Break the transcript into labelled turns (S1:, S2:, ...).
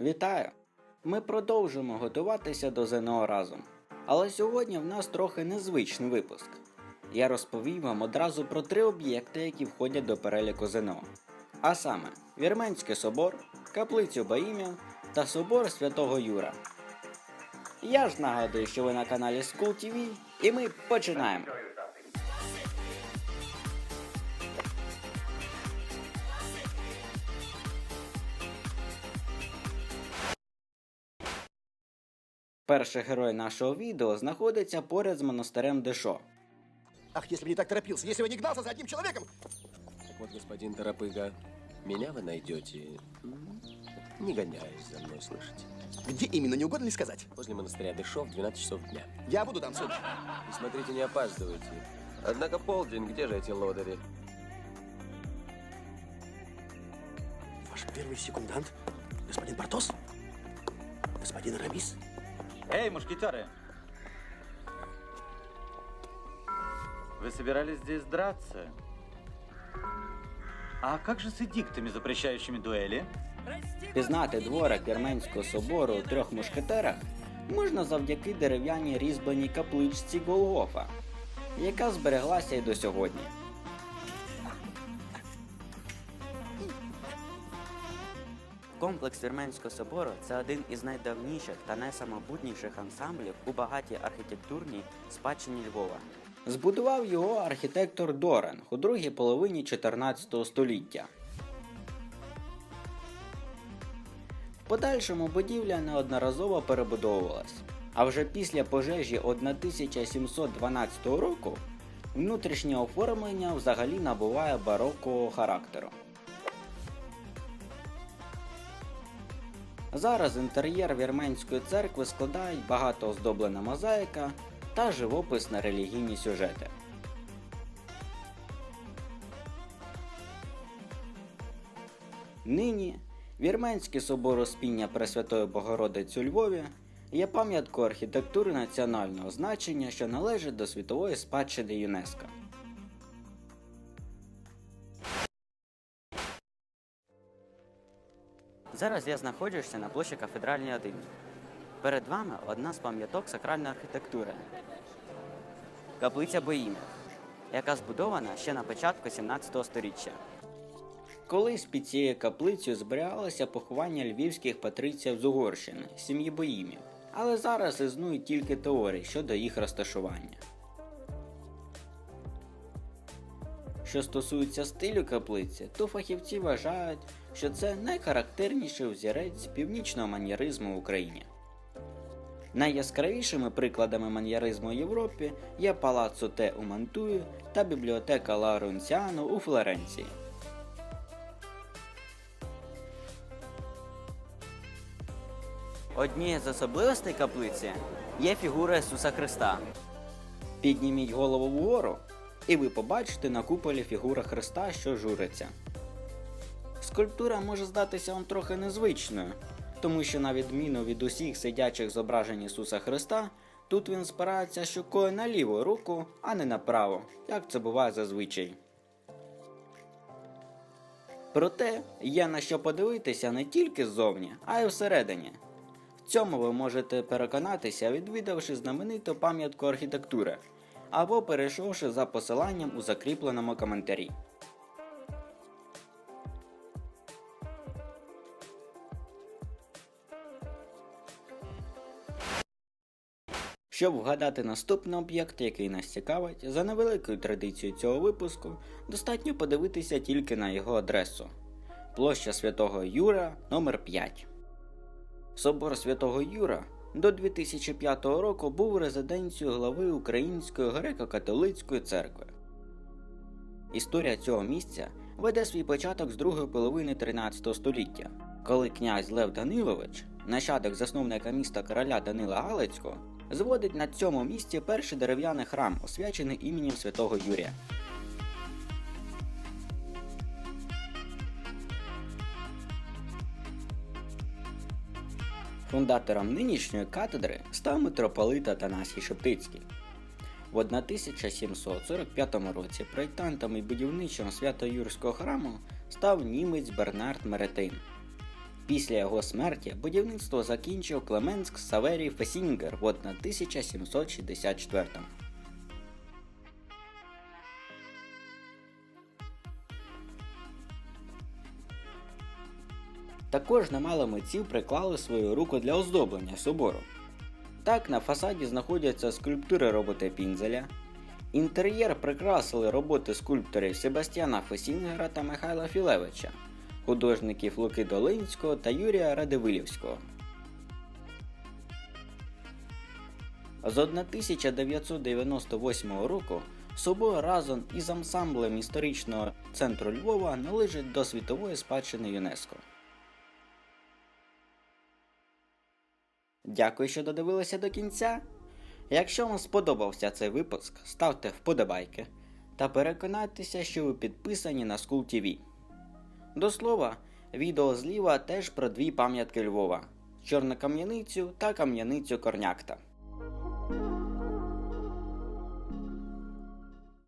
S1: Вітаю! Ми продовжуємо готуватися до ЗНО разом. Але сьогодні в нас трохи незвичний випуск. Я розповім вам одразу про три об'єкти, які входять до переліку ЗНО. А саме Вірменський собор, каплицю Баїмів та собор Святого Юра. Я ж нагадую, що ви на каналі School TV, і ми починаємо. Перший герой нашого відео знаходиться поряд з монастирем Дешо.
S2: Ах, если бы не так торопился, если бы не гнался за одним человеком!
S3: Так вот, господин Торопыга, меня вы найдете, не гоняясь за мной, слышите?
S2: Где именно, не угодно ли сказать?
S3: Возле монастыря Дышов, 12 часов дня.
S2: Я буду там, суд.
S3: И смотрите, не опаздывайте. Однако полдень, где же эти лодыри?
S2: Ваш первый секундант, господин Портос, господин Арамис.
S4: Эй, мушкетеры! Вы собирались здесь драться? А как же с эдиктами, запрещающими дуэли?
S1: Пізнати дворик Вірменського собору у трьох мушкетерах можна завдяки дерев'яній різьбленій капличці Голгофа, яка збереглася й до сьогодні. Комплекс Вірменського собору це один із найдавніших та найсамобутніших ансамблів у багатій архітектурній спадщині Львова. Збудував його архітектор Дорен у другій половині 14 століття. В подальшому будівля неодноразово перебудовувалась, а вже після пожежі 1712 року внутрішнє оформлення взагалі набуває барокового характеру. Зараз інтер'єр вірменської церкви складають багато оздоблена мозаїка та живопис на релігійні сюжети. Нині Вірменський собор Успіння Пресвятої Богородиці у Львові є пам'яткою архітектури національного значення, що належить до світової спадщини ЮНЕСКО. Зараз я знаходжуся на площі Кафедральній 1. Перед вами одна з пам'яток сакральної архітектури каплиця Боїмів, яка збудована ще на початку 17 століття. Колись під цією каплицею зберігалося поховання львівських патриців з Угорщини, сім'ї Боїмів, але зараз існують тільки теорії щодо їх розташування. Що стосується стилю каплиці, то фахівці вважають, що це найхарактерніший взірець північного маньєризму в Україні. Найяскравішими прикладами маньєризму у Європі є Палаццо Те у Мантуї та бібліотека Ла Рунціано у Флоренції. Однією з особливостей каплиці є фігура Ісуса Христа. Підніміть голову вгору, і ви побачите на куполі фігура Христа, що журиться. Скульптура може здатися вам трохи незвичною, тому що, на відміну від усіх сидячих зображень Ісуса Христа, тут він спирається щокою на ліву руку, а не на праву, як це буває зазвичай. Проте є на що подивитися не тільки ззовні, а й всередині. В цьому ви можете переконатися, відвідавши знамениту пам'ятку архітектури або перейшовши за посиланням у закріпленому коментарі. Щоб вгадати наступний об'єкт, який нас цікавить, за невеликою традицією цього випуску, достатньо подивитися тільки на його адресу. Площа Святого Юра номер 5 Собор Святого Юра до 2005 року був резиденцією глави Української греко-католицької церкви. Історія цього місця веде свій початок з другої половини 13 століття, коли князь Лев Данилович, нащадок засновника міста короля Данила Галицького, зводить на цьому місці перший дерев'яний храм, освячений іменем святого Юрія. Фундатором нинішньої катедри став митрополит Атанасій Шептицький. В 1745 році проєктантом і будівничим Свято-Юрського храму став німець Бернард Меретин. Після його смерті будівництво закінчив Клеменск Саверій Фесінгер в 1764 Також немало митців приклали свою руку для оздоблення собору. Так, на фасаді знаходяться скульптури роботи Пінзеля. Інтер'єр прикрасили роботи скульпторів Себастьяна Фесінгера та Михайла Філевича, художників Луки Долинського та Юрія Радивилівського. З 1998 року собор разом із ансамблем історичного центру Львова належить до світової спадщини ЮНЕСКО. Дякую, що додивилися до кінця. Якщо вам сподобався цей випуск, ставте вподобайки та переконайтеся, що ви підписані на School TV. До слова, відео зліва теж про дві пам'ятки Львова: Чорну кам'яницю та кам'яницю Корнякта.